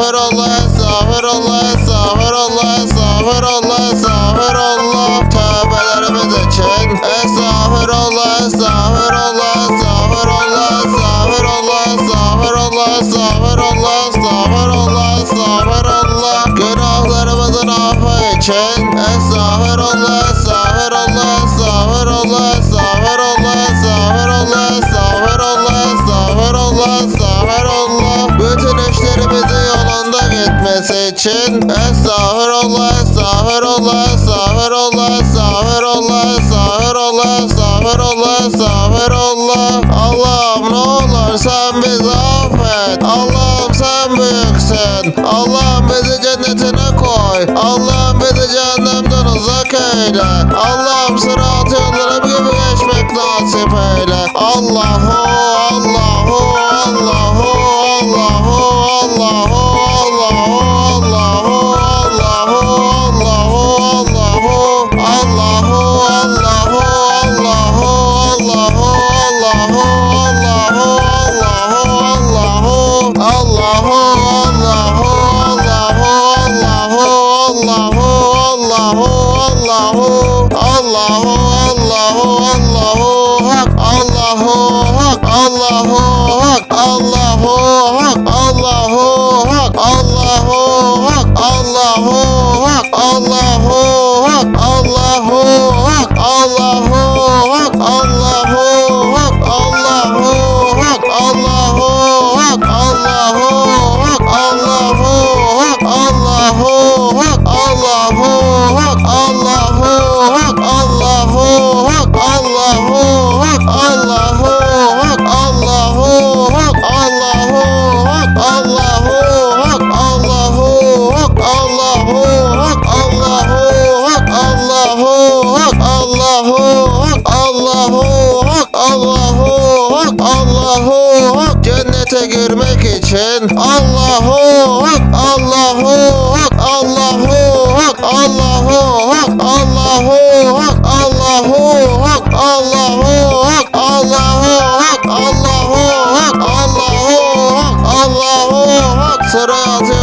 Estağfurullah, estağfurullah, estağfurullah, estağfurullah, estağfurullah Tövbelerimizi çek Estağfurullah, estağfurullah, estağfurullah, estağfurullah, estağfurullah, estağfurullah, estağfurullah, estağfurullah Günahlarımızın affı için etmesi için Estağfirullah, estağfirullah, estağfirullah, estağfirullah, estağfirullah, estağfirullah, estağfirullah Allah'ım ne olur sen bizi affet. Allah'ım sen büyüksün. Allah'ım bizi cennetine koy. Allah'ım bizi cehennemden uzak eyle. Allah'ım sıratı Oh. Allahu Allahu cennete girmek için Allahu Allahu Allahu Allahu Allahu Allahu Allahu Allahu Allahu Allahu Allahu sıraya